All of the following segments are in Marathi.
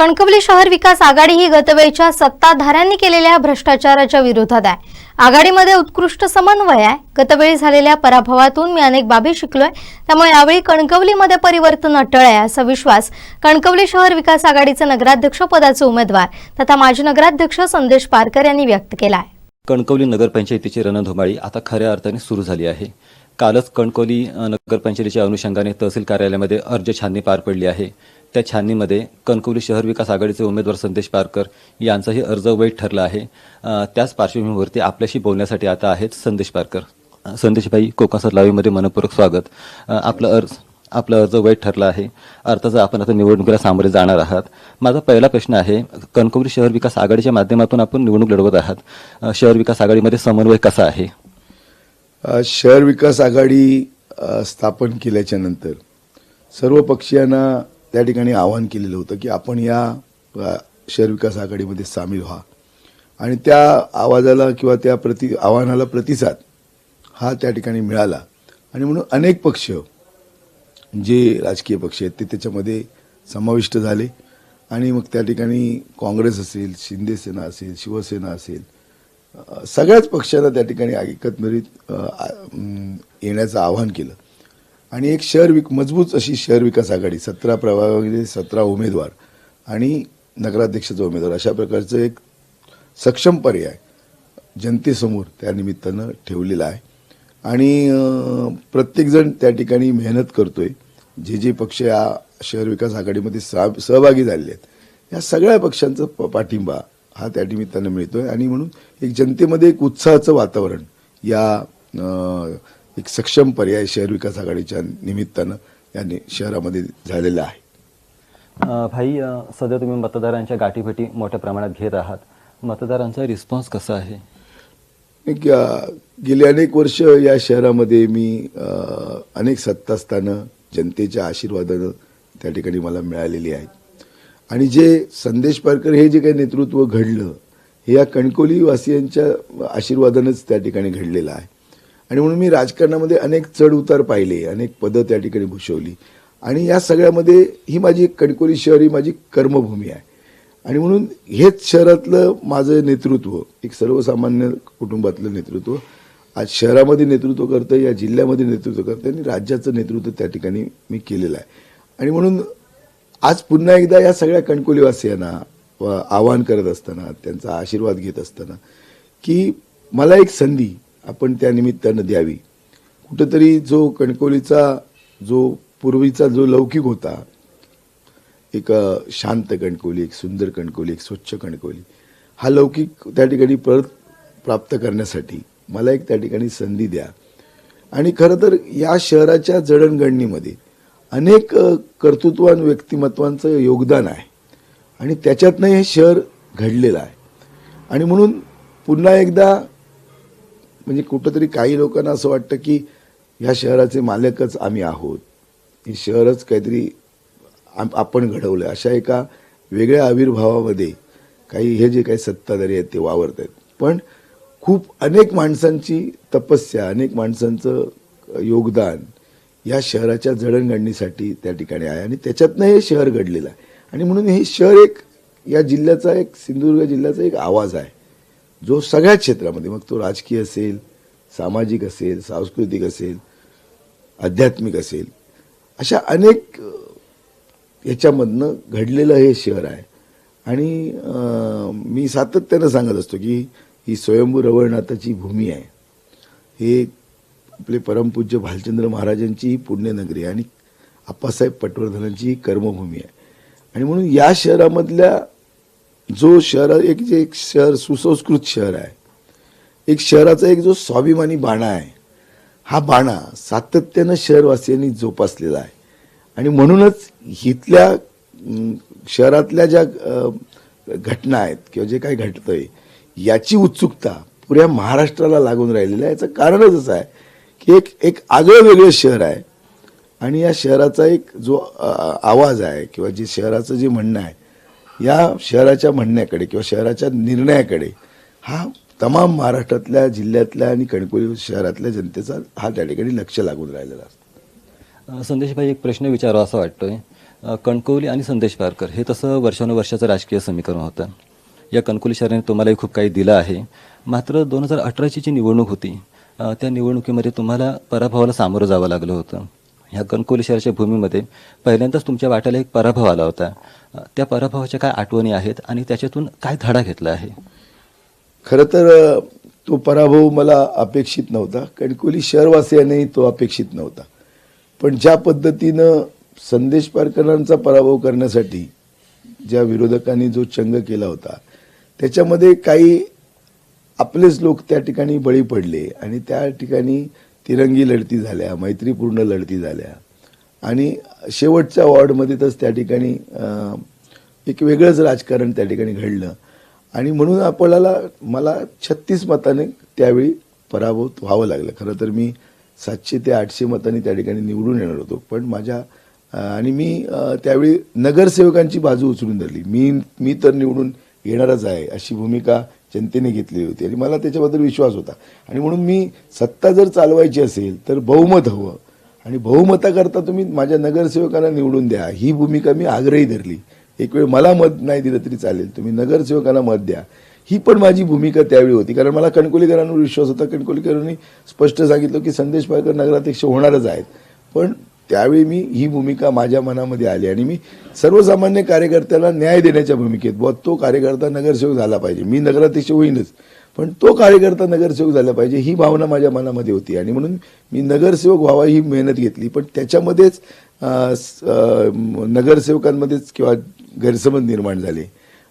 कणकवली शहर विकास आघाडी ही गतवेळच्या सत्ताधाऱ्यांनी केलेल्या भ्रष्टाचाराच्या विरोधात आहे. आघाडीमध्ये उत्कृष्ट समन्वय आहे. गतवेळी झालेल्या पराभवातून मी अनेक बाबी शिकलोय. त्यामुळे यावेळी कणकवलीमध्ये परिवर्तन अटळ आहे असा विश्वास कणकवली शहर विकास आघाडीचे नगराध्यक्ष पदाचे उमेदवार तथा माजी नगराध्यक्ष संदेश पारकर यांनी व्यक्त केला आहे. कणकवली नगरपंचायतीची रणधुमाळी आता खऱ्या अर्थाने सुरू झाली आहे. कालच कणकवली नगरपंचायतीच्या अनुषंगाने तहसील कार्यालयामध्ये अर्ज छाननी पार पडली आहे. त्या छाननीमध्ये कणकवली शहर विकास आघाडीचे उमेदवार संदेश पारकर यांचाही अर्ज वैध ठरला आहे. त्याच पार्श्वभूमीवरती आपल्याशी बोलण्यासाठी आता आहेत संदेश पारकर. संदेशभाई कोकणसर लाईव्हमध्ये मनपूर्वक स्वागत. आपला आपलं अर्ज आपला अर्ज वैध ठरला आहे. अर्थाचं आपण आता निवडणुकीला सामोरे जाणार आहात. माझा पहिला प्रश्न आहे कणकवली शहर विकास आघाडीच्या माध्यमातून आपण निवडणूक लढवत आहात. शहर विकास आघाडीमध्ये समन्वय कसा आहे? शहर विकास आघाडी स्थापन केल्याच्यानंतर सर्व पक्षीयांना त्या ठिकाणी आवाहन केलेलं होतं की आपण या शहर विकास आघाडीमध्ये सामील व्हा. आणि त्या आवाजाला किंवा त्या प्रति आव्हानाला प्रतिसाद हा त्या ठिकाणी मिळाला. आणि म्हणून अनेक पक्ष जे राजकीय पक्ष आहेत ते त्याच्यामध्ये समाविष्ट झाले. आणि मग त्या ठिकाणी काँग्रेस असेल शिंदेसेना असेल शिवसेना असेल सगळ्याच पक्षांना त्या ठिकाणी एकत्रित येण्याचं आवाहन केलं. आणि एक शहर विक मजबूत अशी शहर विकास आघाडी सतरा प्रभागामध्ये सतरा उमेदवार आणि नगराध्यक्षाचा उमेदवार. अशा प्रकारचं एक सक्षम पर्याय जनतेसमोर त्या निमित्तानं ठेवलेला आहे. आणि प्रत्येकजण त्या ठिकाणी मेहनत करतोय. जे जे पक्ष या शहर विकास आघाडीमध्ये सह सहभागी झालेले आहेत या सगळ्या पक्षांचा प- पाठिंबा हा त्या निमित्तानं मिळतोय. आणि म्हणून एक जनतेमध्ये एक उत्साहाचं वातावरण या एक सक्षम पर्याय शहर विकास आघाडीच्या निमित्तानं या नि- शहरामध्ये झालेला आहे. भाई सध्या तुम्ही मतदारांच्या गाठीभेटी मोठ्या प्रमाणात घेत आहात. मतदारांचा रिस्पॉन्स कसा आहे? गेली अनेक वर्ष या शहरामध्ये मी अनेक सत्तास्थानं जनतेच्या आशीर्वादानं त्या ठिकाणी मला मिळालेली आहेत. आणि जे संदेश पारकर हे जे काही नेतृत्व घडलं हे या कणकोली वासियांच्या आशीर्वादानंच त्या ठिकाणी घडलेलं आहे. आणि म्हणून मी राजकारणामध्ये अनेक चढ उतार पाहिले अनेक पदं त्या ठिकाणी भूषवली. आणि या सगळ्यामध्ये ही माझी कणकोली शहर ही माझी कर्मभूमी आहे. आणि म्हणून हेच शहरातलं माझं नेतृत्व एक सर्वसामान्य कुटुंबातलं नेतृत्व आज शहरामध्ये नेतृत्व करतं या जिल्ह्यामध्ये नेतृत्व करतं आणि राज्याचं नेतृत्व त्या ठिकाणी मी केलेलं आहे. आणि म्हणून आज पुन्हा एकदा या सगळ्या कणकोलीवासियांना आवाहन करत असताना त्यांचा आशीर्वाद घेत असताना की मला एक संधी आपण त्या निमित्तानं द्यावी. कुठंतरी जो कणकोलीचा जो पूर्वीचा जो लौकिक होता एक शांत कणकोली एक सुंदर कणकोली एक स्वच्छ कणकोली हा लौकिक त्या ठिकाणी परत प्राप्त करण्यासाठी मला एक त्या ठिकाणी संधी द्या. आणि खरं तर या शहराच्या जडणघडणीमध्ये अनेक कर्तृत्वान व्यक्तिमत्वांचं योगदान आहे. आणि त्याच्यातनं हे शहर घडलेलं आहे. आणि म्हणून पुन्हा एकदा म्हणजे कुठंतरी काही लोकांना असं वाटतं की ह्या शहराचे मालकच आम्ही आहोत. हे शहरच काहीतरी आपण घडवलं अशा एका वेगळ्या आविर्भावामध्ये काही हे जे काही सत्ताधारी आहेत ते वावरत आहेत. पण खूप अनेक माणसांची तपस्या अनेक माणसांचं योगदान या शहराच्या जडणघडणीसाठी त्या ठिकाणी आहे आणि त्याच्यातनं हे शहर घडलेलं आहे. आणि म्हणून हे शहर एक या जिल्ह्याचा एक सिंधुदुर्ग जिल्ह्याचा एक आवाज आहे. जो सगळ्या क्षेत्रामध्ये मग तो राजकीय असेल सामाजिक असेल सांस्कृतिक असेल आध्यात्मिक असेल अशा अनेक याच्यामधनं घडलेलं हे शहर आहे. आणि मी सातत्यानं सांगत असतो की ही स्वयंभू रवळनाथाची भूमी आहे. हे आपले परमपूज्य भालचंद्र महाराजांची ही पुण्यनगरी आहे आणि आप्पासाहेब पटवर्धनांची ही कर्मभूमी आहे. आणि म्हणून या शहरामधल्या जो शहर एक जे एक शहर सुसंस्कृत शहर आहे. एक शहराचा एक जो स्वाभिमानी बाणा आहे हा बाणा सातत्यानं शहरवासियांनी जोपासलेला आहे. आणि म्हणूनच इथल्या शहरातल्या ज्या घटना आहेत किंवा जे काही घडतंय याची उत्सुकता पुऱ्या महाराष्ट्राला लागून राहिलेली आहे. याचं कारणच असं आहे की एक एक आगळं वेगळं शहर आहे. आणि या शहराचा एक जो आवाज आहे किंवा जे शहराचं जे म्हणणं आहे या शहराच्या म्हणण्याकडे किंवा शहराच्या निर्णयाकडे हा तमाम महाराष्ट्रातल्या जिल्ह्यातल्या आणि कणकोली शहरातल्या जनतेचा हा त्या ठिकाणी लक्ष लागून राहिलेला असतो. संदेशभाई एक प्रश्न विचारावा असं वाटतोय. कणकवली आणि संदेश पारकर हे तसं वर्षानुवर्षाचं राजकीय समीकरण होतं. या कणकवली शहराने तुम्हालाही खूप काही दिलं आहे. मात्र दोन हजार अठराची जी निवडणूक होती त्या निवडणुकीमध्ये तुम्हाला पराभवाला सामोरं जावं लागलं होतं. ह्या कणकोली शहराच्या भूमीमध्ये पहिल्यांदाच तुमच्या वाट्याला एक पराभव आला होता. त्या पराभवाच्या काय आठवणी आहेत आणि त्याच्यातून काय धडा घेतला आहे? खरं तर तो पराभव मला अपेक्षित नव्हता. कणकोली शहरवासियांनाही तो अपेक्षित नव्हता. पण ज्या पद्धतीनं संदेश पारकरांचा पराभव करण्यासाठी ज्या विरोधकांनी जो चंग केला होता त्याच्यामध्ये काही आपलेच लोक त्या ठिकाणी बळी पडले आणि त्या ठिकाणी तिरंगी लढती झाल्या मैत्रीपूर्ण लढती झाल्या. आणि शेवटच्या वॉर्डमध्ये तर त्या ठिकाणी एक वेगळंच राजकारण त्या ठिकाणी घडलं. आणि म्हणून आपल्याला मला छत्तीस मताने त्यावेळी पराभूत व्हावं लागलं. खरं तर मी सातशे ते आठशे मतांनी त्या ठिकाणी निवडून येणार होतो. पण माझ्या आणि मी त्यावेळी नगरसेवकांची बाजू उचलून धरली. मी मी तर निवडून येणारच आहे अशी भूमिका जनतेने घेतलेली होती. आणि मला त्याच्याबद्दल विश्वास होता. आणि म्हणून मी सत्ता जर चालवायची असेल तर बहुमत हवं. आणि बहुमताकरता तुम्ही माझ्या नगरसेवकांना निवडून द्या. ही भूमिका मी आग्रही धरली. एक वेळ मला मत नाही दिलं तरी चालेल. तुम्ही नगरसेवकांना मत द्या. ही पण माझी भूमिका त्यावेळी होती. कारण मला कणकोलीकरांवर विश्वास होता. कणकोलीकरांनी स्पष्ट सांगितलं की संदेश पाळकर नगराध्यक्ष होणारच आहेत. पण त्यावेळी मी ही भूमिका माझ्या मनामध्ये आली आणि मी सर्वसामान्य कार्यकर्त्याला न्याय देण्याच्या भूमिकेत बुवा तो कार्यकर्ता नगरसेवक झाला पाहिजे. मी नगराध्यक्ष होईनच पण तो कार्यकर्ता नगरसेवक झाला पाहिजे ही भावना माझ्या मनामध्ये होती. आणि म्हणून मी नगरसेवक व्हावा ही मेहनत घेतली पण त्याच्यामध्येच नगरसेवकांमध्येच किंवा गैरसमज निर्माण झाले.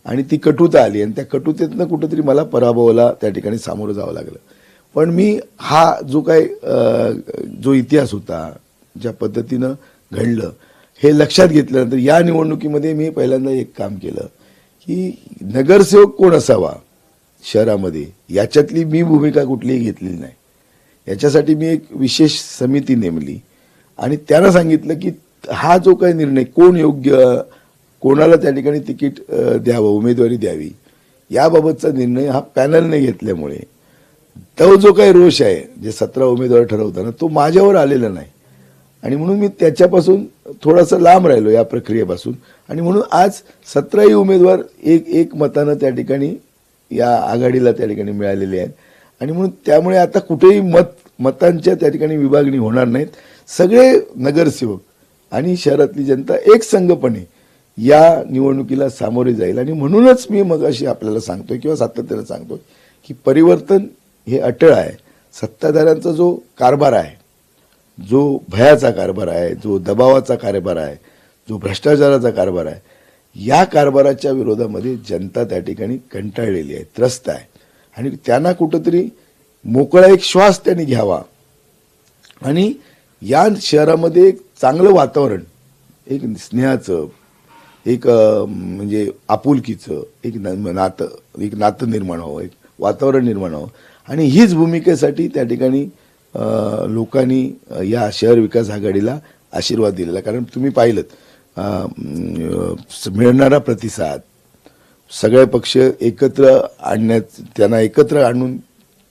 आणि ती कटुता आली आणि त्या कटुतेतनं कुठंतरी मला पराभवाला त्या ठिकाणी सामोरं जावं लागलं. पण मी हा जो काय जो इतिहास होता ज्या पद्धतीनं घडलं हे लक्षात घेतल्यानंतर या निवडणुकीमध्ये मी पहिल्यांदा एक काम केलं की नगरसेवक कोण असावा शहरामध्ये याच्यातली मी भूमिका कुठलीही घेतलेली नाही. याच्यासाठी मी एक विशेष समिती नेमली आणि त्यांना सांगितलं की हा जो काही निर्णय कोण योग्य कोणाला त्या ठिकाणी तिकीट द्यावं उमेदवारी द्यावी याबाबतचा निर्णय हा पॅनलने घेतल्यामुळे तो जो काही रोष आहे जे सतरा उमेदवार ठरवताना तो माझ्यावर आलेला नाही. आणि म्हणून मी त्याच्यापासून थोडासा लांब राहिलो या प्रक्रियेपासून. आणि म्हणून आज सतराही उमेदवार एक एक मतानं त्या ठिकाणी या आघाडीला त्या ठिकाणी मिळालेले आहेत. आणि म्हणून त्यामुळे आता कुठेही मत मतांच्या त्या ठिकाणी विभागणी होणार नाहीत. सगळे नगरसेवक आणि शहरातली जनता एकसंघपणे या निवडणुकीला सामोरे जाईल. आणि म्हणूनच मी मग अशी आपल्याला सांगतोय किंवा सातत्यानं सांगतोय की परिवर्तन हे अटळ आहे. सत्ताधाऱ्यांचा जो कारभार आहे जो भयाचा कारभार आहे जो दबावाचा कारभार आहे जो भ्रष्टाचाराचा कारभार आहे या कारभाराच्या विरोधामध्ये जनता त्या ठिकाणी कंटाळलेली आहे त्रस्त आहे. आणि त्यांना कुठंतरी मोकळा एक श्वास त्यांनी घ्यावा. आणि या शहरामध्ये एक चांगलं वातावरण एक स्नेहाचं एक म्हणजे आपुलकीचं एक नातं एक नातं निर्माण व्हावं एक वातावरण निर्माण व्हावं. आणि हीच भूमिकेसाठी त्या ठिकाणी लोकांनी या शहर विकास आघाडीला आशीर्वाद दिलेला. कारण तुम्ही पाहिलं मिळणारा प्रतिसाद सगळे पक्ष एकत्र आणण्यात त्यांना एकत्र आणून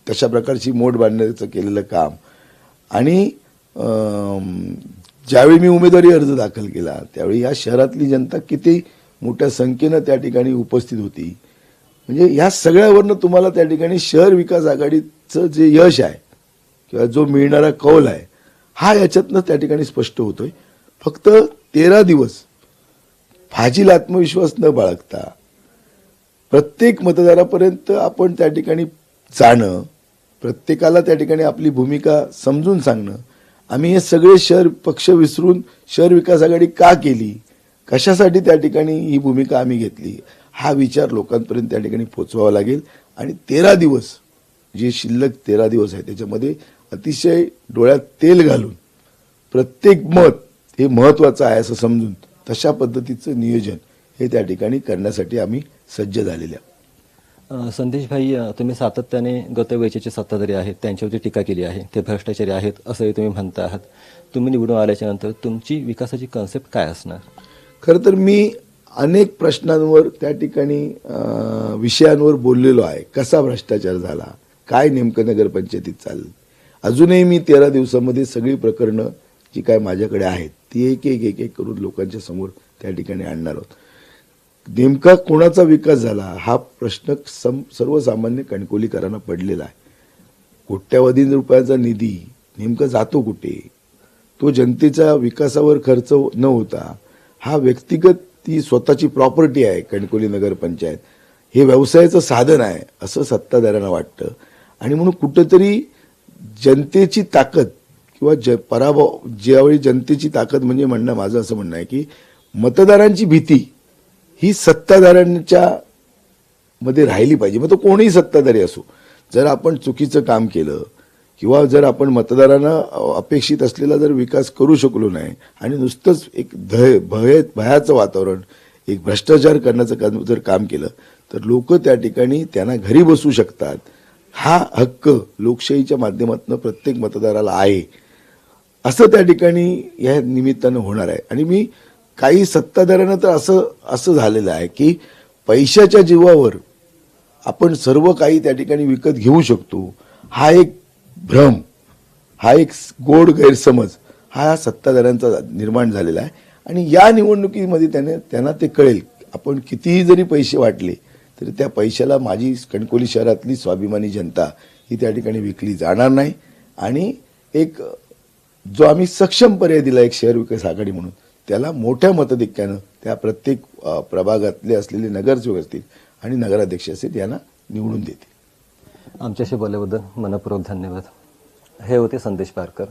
तशा प्रकारची मोड बांधण्याचं केलेलं काम. आणि ज्यावेळी मी उमेदवारी अर्ज दाखल केला त्यावेळी या शहरातली जनता किती मोठ्या संख्येनं त्या ठिकाणी उपस्थित होती. म्हणजे या सगळ्यावरनं तुम्हाला त्या ठिकाणी शहर विकास आघाडीचं जे यश आहे किंवा जो मिळणारा कौल आहे हा याच्यातनं त्या ठिकाणी स्पष्ट होतोय. फक्त तेरा दिवस फाजील आत्मविश्वास न बाळगता प्रत्येक मतदारापर्यंत आपण त्या ठिकाणी जाणं प्रत्येकाला त्या ठिकाणी आपली भूमिका समजून सांगणं आम्ही हे सगळे शहर पक्ष विसरून शहर विकास आघाडी का केली कशासाठी त्या ठिकाणी ही भूमिका आम्ही घेतली हा विचार लोकांपर्यंत त्या ठिकाणी पोचवावा लागेल. आणि तेरा दिवस जे शिल्लक तेरा दिवस आहे त्याच्यामध्ये अतिशय डोळ्यात तेल घालून प्रत्येक मत हे महत्वाचं आहे असं समजून तशा पद्धतीचं नियोजन हे त्या ठिकाणी करण्यासाठी आम्ही सज्ज झालेले आहोत. संदेश भाई तुम्ही सातत्याने गतवेचेचे सत्ताधारी आहेत त्यांच्यावरती टीका केली आहे ते भ्रष्टाचारी आहेत असंही तुम्ही म्हणता आहात. तुम्ही निवडून आल्याच्यानंतर तुमची विकासाची कन्सेप्ट काय असणार? खरं तर मी अनेक प्रश्नांवर त्या ठिकाणी विषयांवर बोललेलो आहे. कसा भ्रष्टाचार झाला? काय नेमकं नगरपंचायतीत चाललं? अजूनही मी तेरा दिवसामध्ये सगळी प्रकरणं जी काय माझ्याकडे आहेत ती एक एक एक एक करून लोकांच्या समोर त्या ठिकाणी आणणार आहोत. नेमका कोणाचा विकास झाला हा प्रश्न सम सर्वसामान्य कणकोलीकरांना पडलेला आहे. कोट्यावधी रुपयाचा निधी नेमका जातो कुठे? तो जनतेच्या विकासावर खर्च न होता हा व्यक्तिगत ती स्वतःची प्रॉपर्टी आहे कणकोली नगरपंचायत. हे व्यवसायाचं साधन आहे असं सत्ताधाऱ्यांना वाटतं. आणि म्हणून कुठंतरी जनतेची ताकद किंवा ज पराभव ज्यावेळी जनतेची ताकद म्हणजे म्हणणं माझं असं म्हणणं आहे की मतदारांची भीती ही सत्ताधाऱ्यांच्या मध्ये राहिली पाहिजे. मग तो कोणीही सत्ताधारी असो. जर आपण चुकीचं काम केलं किंवा जर आपण मतदारांना अपेक्षित असलेला जर विकास करू शकलो नाही आणि नुसतंच एक धय भय भयाचं वातावरण एक भ्रष्टाचार करण्याचं काम जर काम केलं तर लोक त्या ठिकाणी त्यांना घरी बसू शकतात. हा हक्क लोकशाहीच्या माध्यमातून प्रत्येक मतदाराला आहे. असं त्या ठिकाणी या निमित्तानं होणार आहे. आणि मी काही सत्ताधाऱ्यांना तर असं असं झालेलं आहे की पैशाच्या जीवावर आपण सर्व काही त्या ठिकाणी विकत घेऊ शकतो. हा एक भ्रम हा एक गोड गैरसमज हा सत्ताधाऱ्यांचा निर्माण झालेला आहे. आणि या निवडणुकीमध्ये त्याने त्यांना ते कळेल. आपण कितीही जरी पैसे वाटले तरी त्या पैशाला माझी कणकोली शहरातली स्वाभिमानी जनता ही त्या ठिकाणी विकली जाणार नाही. आणि एक जो आम्ही सक्षम पर्याय दिला एक शहर विकास आघाडी म्हणून त्याला मोठ्या मतधिक्यानं त्या प्रत्येक प्रभागातले असलेले नगरसेवक असतील आणि नगराध्यक्ष असतील यांना निवडून देतील. आमच्याशी बोलल्याबद्दल मनपूर्वक धन्यवाद. हे होते संदेश पारकर.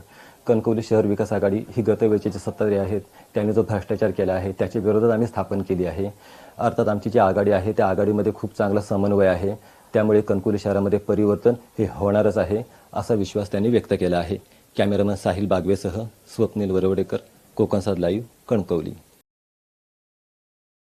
कणकवली शहर विकास आघाडी ही गतवेळचे जे सत्ताधारी आहेत त्यांनी जो भ्रष्टाचार केला आहे त्याच्या विरोधात आम्ही स्थापन केली आहे. अर्थात आमची जी आघाडी आहे त्या आघाडीमध्ये खूप चांगला समन्वय आहे. त्यामुळे कणकुली शहरामध्ये परिवर्तन हे होणारच आहे असा विश्वास त्यांनी व्यक्त केला आहे. कॅमेरामन साहिल बागवेसह स्वप्नील वरवडेकर कोकणसाद लाईव्ह कणकवली.